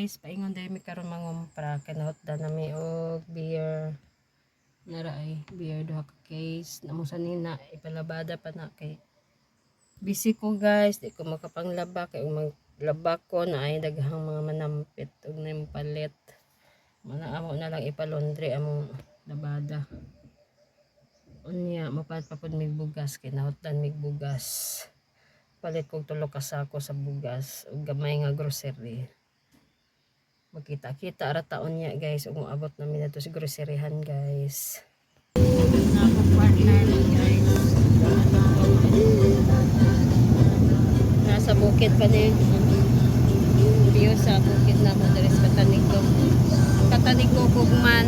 guys, paingon dahil mi karon mangumpra kanahot da nami og beer. Nara ay beer duha ka case namusa nina ipalabada pa na kay busy ko guys, di ko makapanglaba kay maglaba ko na ay daghang mga manampit ug na yung palit. Mana amo na lang ipalondre among labada. Unya mapat pa pud mig bugas kay nahotdan mig bugas. Palit kog tulo ka sako sa bugas ug gamay nga grocery. Magkita-kita ara taon niya guys ug moabot namin na to sa groceryhan guys. Nasa bukid pa ni view sa bukid na mo diri sa Katanig ko. Katanig ko kugman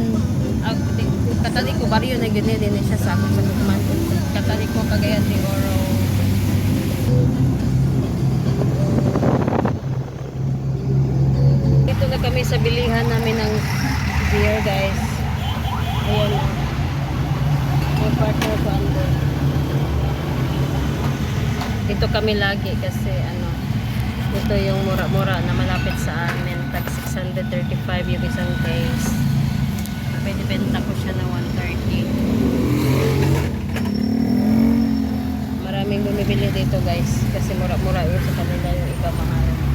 ah, di- Katanig ko baryo na gani din siya sa sa kugman. Katanig ko Cagayan de Oro. Na kami sa bilihan namin ng beer guys. Ayan o. May partner ko ando. Dito kami lagi kasi ano, ito yung mura-mura na malapit sa amin. Tag 635 yung isang case. Pwede benta ko siya na 130. Maraming bumibili dito guys kasi mura-mura yun sa kanila yung iba mahal.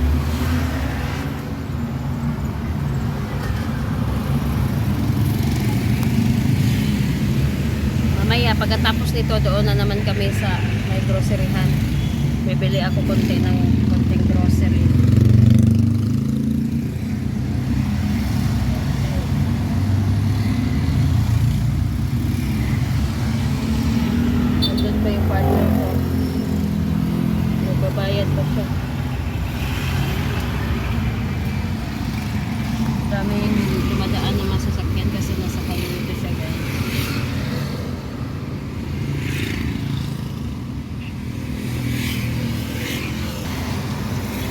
Mamaya, pagkatapos nito, doon na naman kami sa may groceryhan. Bibili ako konti ng konting grocery. Nandun pa yung partner ko. Nagbabayad pa siya. Daming dumadaan na masasakyan kasi nasa highway siya guys.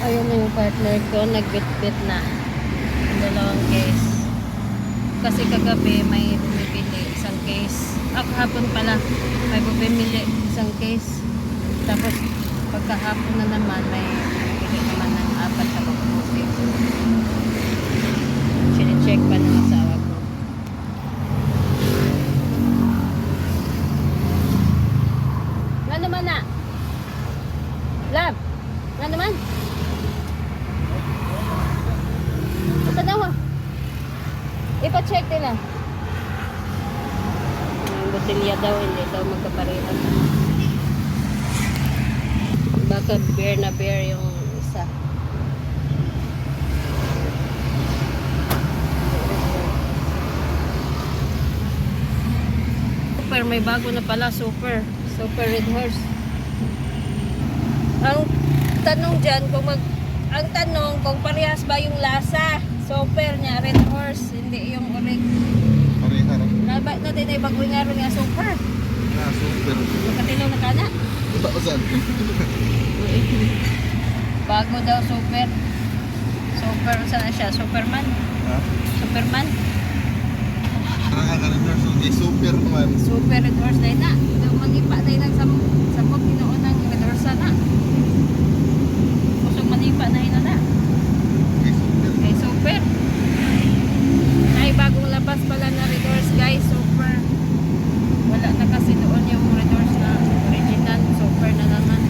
Ayun na partner ko, nagbit-bit na. Dalawang case. Kasi kagabi may bumibili isang case. Ah, kahapon pala may bumibili isang case. Tapos pagkahapon na naman may bumibili naman ng apat na mabuti. Sine-check pa ng asawa ko. Nga naman na? Love? Nga naman? Ito daw ah. Ipa-check nila. Yung botelya daw, hindi daw magkaparehan. Baka bear na bear yung isa. Super, may bago na pala, super. Super red horse. Ang tanong dyan, kung mag, ang tanong kung parehas ba yung lasa, super niya, red horse, hindi yung orig. Pareha rin. Naba na din ay bago nga rin nga super. Na, super. Makatinaw na kana. Ito ko saan? Bago daw super. Super, saan siya? Superman? Ha? Superman? Parang rin nurse. Eh, super naman. Super red horse na magipa na yun sa sabot ginoon ng red horse na. Kusog manipa na yun na. Eh, super. Kay super. Ay, bagong labas pala na red horse guys. Super. Wala na kasi doon yung red horse na original. Super na naman.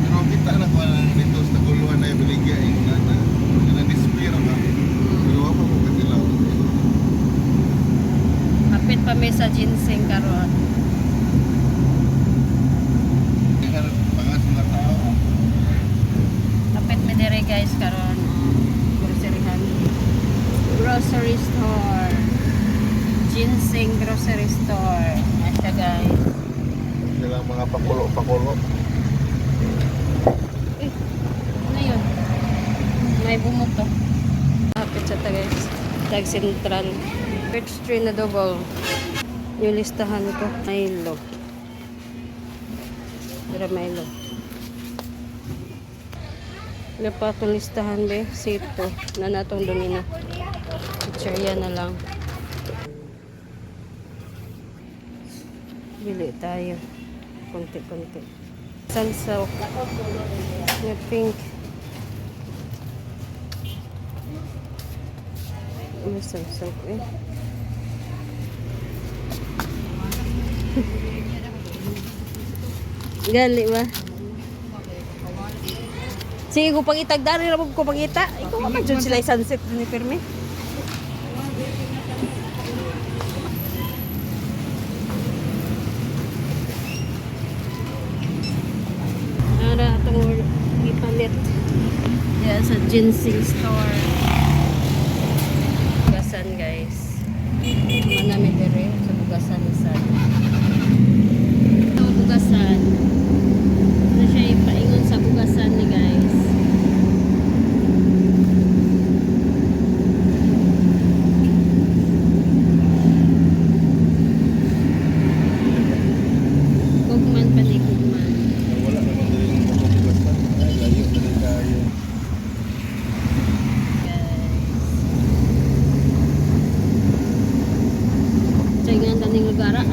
Pero kita na ko na dito sa guluhan na ibiligya eh. Na, na, na, na-display na ba? Pero ako ko katilaw. Hapit pa may sa ginseng karon. Tingnan, pangas mga tao. Hapit mi dire guys karon. Groceryhan. Grocery store. Ginseng grocery store. Asya guys. Silang mga pakulo-pakulo. Eh, ano yun? May bumuto. Hapit sa tagay. Tag Central. Birch tree na double. Yung listahan ko. Milo. Dira Milo. Wala pa akong listahan be. Sito. Na natong domino. Picture na lang. Bili tayo. Konti-konti. Salsa. Yung pink. Masag-sag eh. Gali ba? Sige ko pangitag dari ra ko pangita. Ikaw jud sila sunset ni Permi. Sa ginseng store.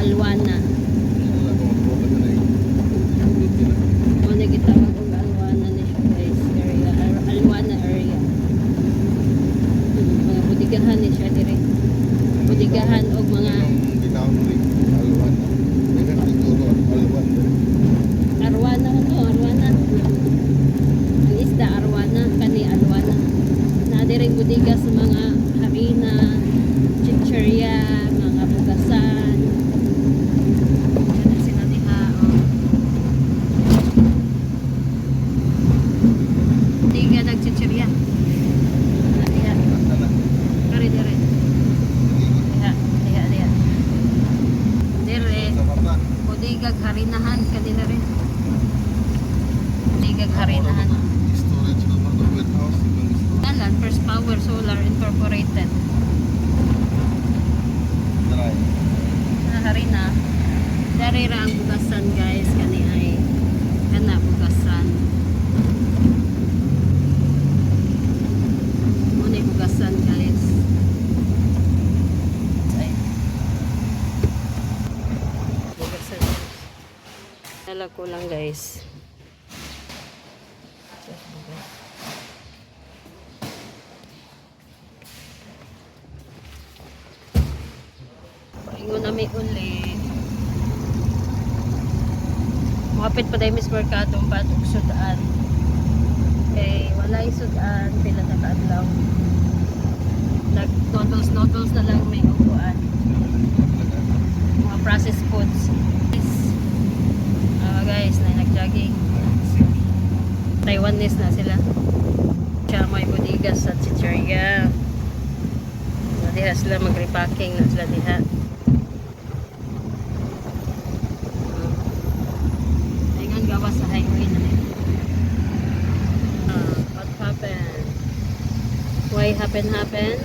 Lugar, Alwana. Wala ko mabugasan na yun. Buti na. Muna gitawag og Alwana ni siya guys, area, Al- Alwana area. Mga budigahan ni siya dire. Budigahan og mga Ang ginaon rin, alwan. Meron siguro, alwan din. arwana ano, arwana. Ang isda arwana kani alwana. Na dire budiga sa mga harina, chicheria, mga bugasan. Yan na sila diha. Oh. Budiga nagchicheria. Na diha. Asa na? Kari dire. Diha, diha, diha. Dire. Sa mata. Budigag harinahan kanina rin. Budigag harinahan. Storage naman ng warehouse. First Power Solar Incorporated. Dry. Na harina. Dari ra ang bugasan guys. Kani ay kana bugasan. Muna bugasan guys. Ay. Bugasan. Dala ko lang guys. Paingon na may uli. Mapit pa dahil Miss Mercado ang batok sudan. Kay wala yung sudan, pila na kaadlaw. Nag noodles noodles na lang may upuan. Mga processed foods. Guys, na nag-jogging. Taiwanese na sila. Siya may budigas sa chicheria. Na diha sila mag-repacking na sila diha. Ah. Ayun gawas sa highway na rin. Ah, what happened? Why happen happen?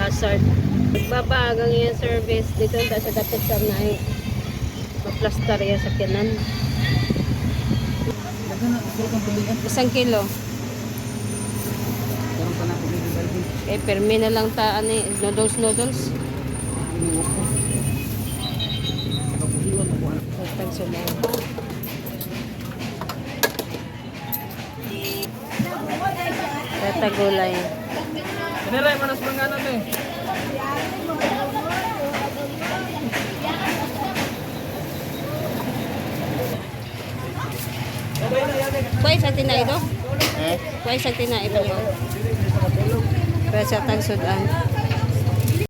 Hazard. Magbabagang yung service dito sa dapat sa na ma-plaster yung sakyanan. Isang kilo. Eh, permi na lang ta, ani, noodles, noodles. Tag sila. Rata gulay. Kanila yung manas mga ano eh. Kuya sa tinay do? Eh? Kuya sa tinay do? Kuya sa tag sudan.